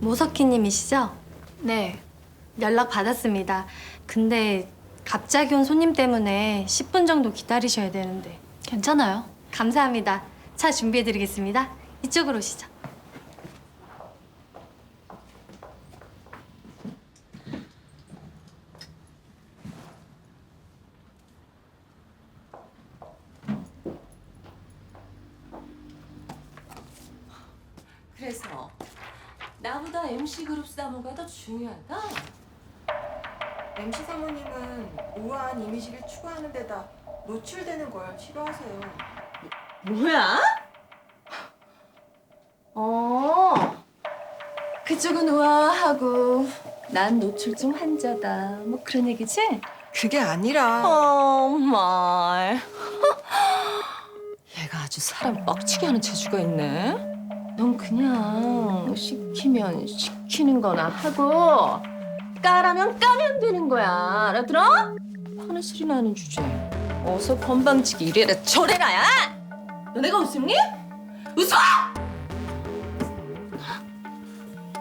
모석희님이시죠? 네. 연락 받았습니다. 근데 갑자기 온 손님 때문에 10분 정도 기다리셔야 되는데. 괜찮아요. 감사합니다. 차 준비해드리겠습니다. 이쪽으로 오시죠. 그래서 나보다 MC 그룹 사무가 더 중요하다. MC 사모님은 우아한 이미지를 추구하는 데다 노출되는 걸 싫어하세요. 뭐야? 어. 그쪽은 우아하고 난 노출증 환자다. 뭐 그런 얘기지? 그게 아니라 정말. 얘가 아주 사람 뻑치게 하는 재주가 있네. 넌 그냥 시키면 시키는 거나 하고 까라면 까면 되는 거야. 알아들어? 하는 소리 나는 주제. 어서 건방지게 이래라 저래라야. 너 내가 웃음니? 웃어!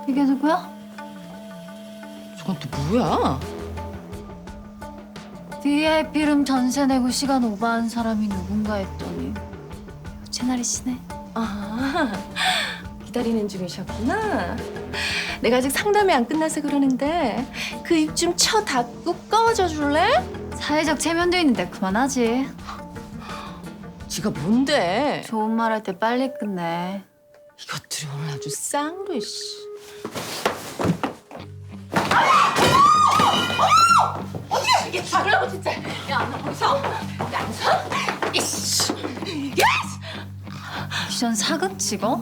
이게 누구야? 저건 또 뭐야? VIP룸 전세 내고 시간 오버한 사람이 누군가 했더니 채나리 씨네. 아, 기다리는 중이셨구나. 내가 아직 상담이 안 끝나서 그러는데 그 입 좀 쳐 닫고 꺼져 줄래? 사회적 체면도 있는데 그만하지. 지가 뭔데? 좋은 말 할 때 빨리 끝내. 이것들이 오늘 아주 쌍로 씨. 이게 죽으려고 진짜. 야, 너 거기서 양선? 이 미션 사극 찍어?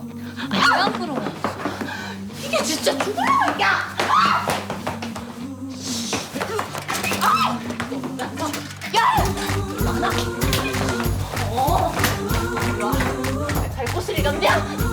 왜안 부러워? 이게 진짜 죽으려고 야. 갈 곳을 잃었냐?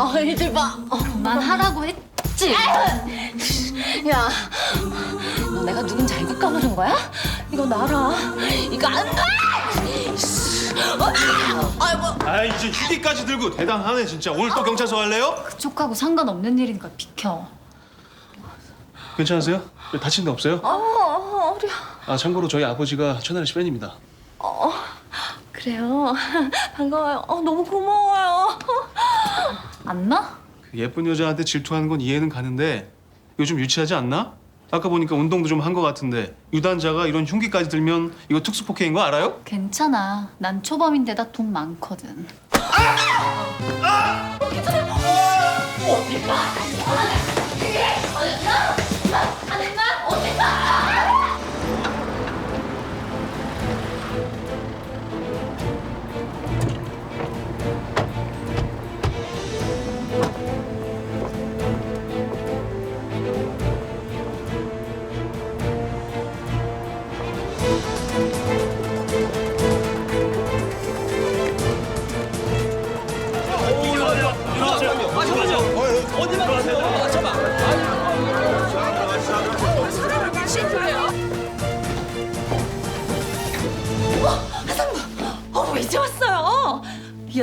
아, 이들 봐. 어. 그만하라고 했지. 야, 너 내가 누군지 알고 까부는 거야? 이거 나라. 이거 안 돼! 아! 아이고. 아 이제 휴기까지 들고 대단하네 진짜 오늘 또 경찰서 갈래요? 그쪽하고 상관없는 일이니까 비켜. 괜찮으세요? 다친 데 없어요? 어, 어, 어려. 아 참고로 저희 아버지가 천하리 씨 팬입니다 그래요. 반가워요. 어, 너무 고마워요. 안 나? 그 예쁜 여자한테 질투하는 건 이해는 가는데 요즘 유치하지 않나? 아까 보니까 운동도 좀 한 것 같은데 유단자가 이런 흉기까지 들면 이거 특수 폭행인 거 알아요? 괜찮아. 난 초범인데다 돈 많거든. 어,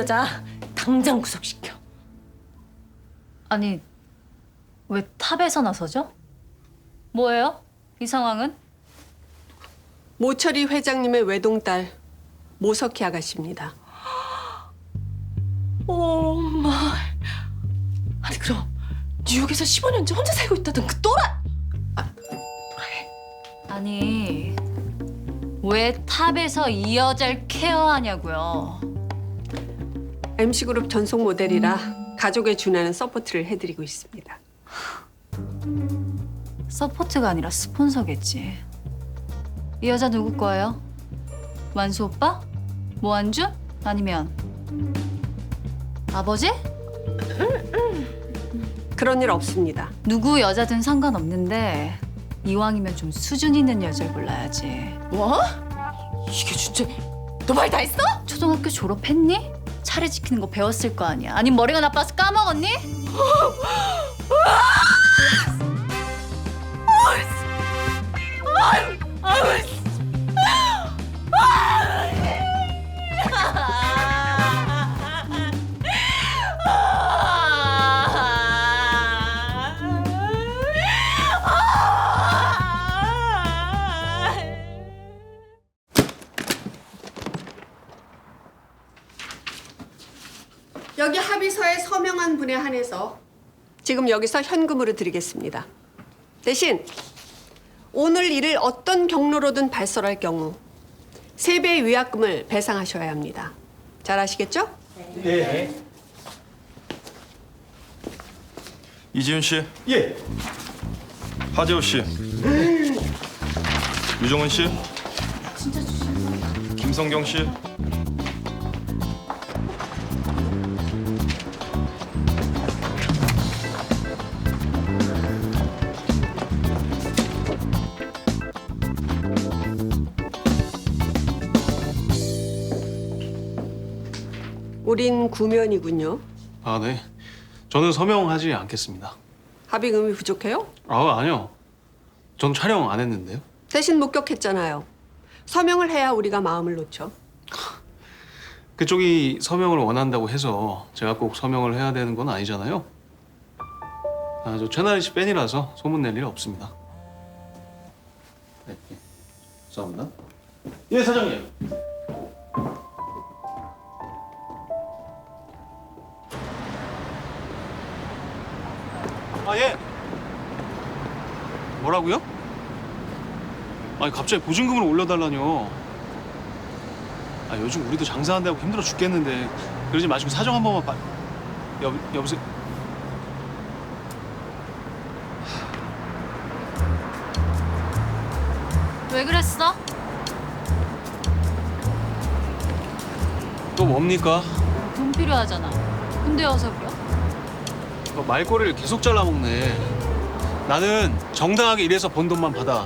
여자 당장 구속시켜. 아니 왜 탑에서 나서죠? 뭐예요? 이 상황은? 모철이 회장님의 외동딸 모석희 아가씨입니다. 오 마이. 아니 그럼 뉴욕에서 15년째 혼자 살고 있다던 그 또라. 아니 왜 탑에서 이 여자를 케어하냐고요. MC그룹 전속 모델이라 가족에 준하는 서포트를 해드리고 있습니다. 서포트가 아니라 스폰서겠지. 이 여자 누구 거예요? 완수 오빠? 모한준? 아니면 아버지? 그런 일 없습니다. 누구 여자든 상관없는데 이왕이면 좀 수준 있는 여자를 골라야지. 뭐? 이게 진짜 너 말 다 했어? 초등학교 졸업했니? 차례 지키는 거 배웠을 거 아니야. 아니 머리가 나빠서 까먹었니? 한 한해서 지금 여기서 현금으로 드리겠습니다. 대신 오늘 일을 어떤 경로로든 발설할 경우 세배의 위약금을 배상하셔야 합니다. 잘 아시겠죠? 이지훈 씨. 예. 하재호 씨. 유정은 씨. 진짜 김성경 씨. 우린 구면이군요. 아 네. 저는 서명하지 않겠습니다. 합의금이 부족해요? 아 아니요. 전 촬영 안 했는데요. 대신 목격했잖아요. 서명을 해야 우리가 마음을 놓죠. 그쪽이 서명을 원한다고 해서 제가 꼭 서명을 해야 되는 건 아니잖아요. 아, 저 최나리 씨 팬이라서 소문 낼 일 없습니다. 네, 예. 감사합니다. 예, 사장님. 아, 예. 뭐라고요? 아니, 갑자기 보증금을 올려달라뇨. 아 요즘 우리도 장사한다고 힘들어 죽겠는데 그러지 마시고 사정 한 번만 봐. 여 여보세요. 왜 그랬어? 또 뭡니까? 돈 필요하잖아. 근데 와서 그래? 너 말꼬리를 계속 잘라먹네. 나는 정당하게 일해서 번 돈만 받아.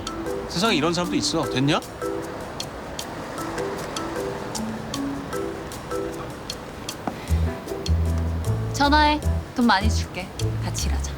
세상에 이런 사람도 있어. 됐냐? 전화해. 돈 많이 줄게. 같이 일하자.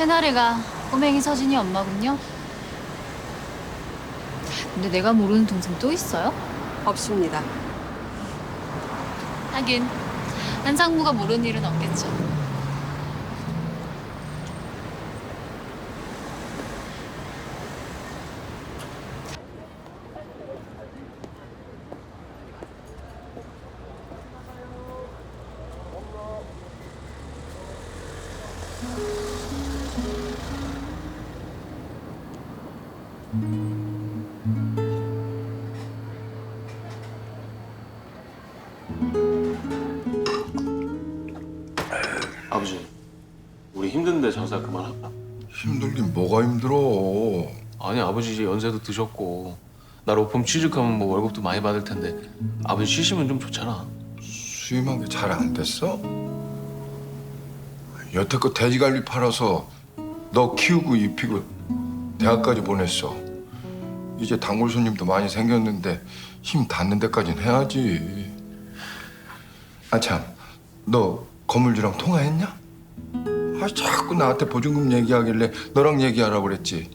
채나래가 꼬맹이 서진이 엄마군요. 근데 내가 모르는 동생 또 있어요? 없습니다. 하긴 한상무가 모르는 일은 없겠죠. 아버지, 우리 힘든데 장사 그만할까? 힘들긴 뭐가 힘들어. 아니 아버지 이제 연세도 드셨고 나 로펌 취직하면 뭐 월급도 많이 받을 텐데 아버지 쉬시면 좀 좋잖아. 수임한 게 잘 안 됐어? 여태껏 돼지갈비 팔아서 너 키우고 입히고 대학까지 보냈어. 이제 단골 손님도 많이 생겼는데 힘 닿는 데까진 해야지. 아 참, 너 건물주랑 통화했냐? 아 자꾸 나한테 보증금 얘기하길래 너랑 얘기하라고 그랬지.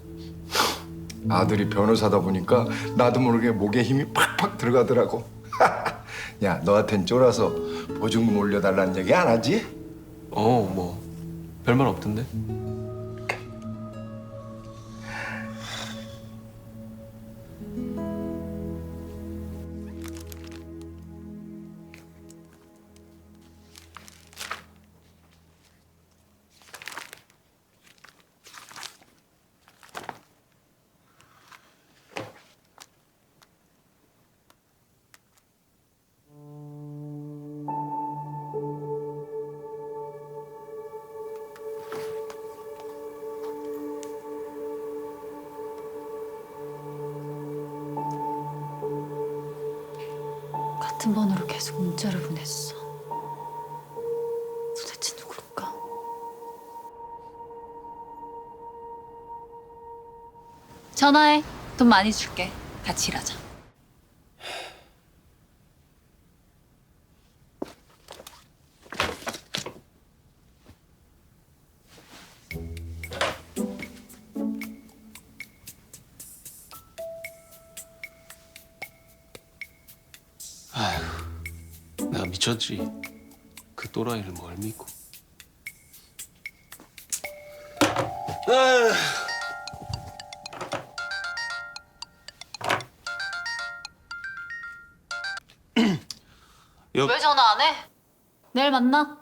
아들이 변호사다 보니까 나도 모르게 목에 힘이 팍팍 들어가더라고. 야 너한텐 쫄아서 보증금 올려달라는 얘기 안 하지? 어, 뭐 별말 없던데. 같은 번호로 계속 문자를 보냈어. 도대체 누굴까? 전화해. 돈 많이 줄게. 같이 일하자. 내가 미쳤지. 그 또라이를 뭘 믿고. 여, 왜 전화 안 해? 내일 만나. 어?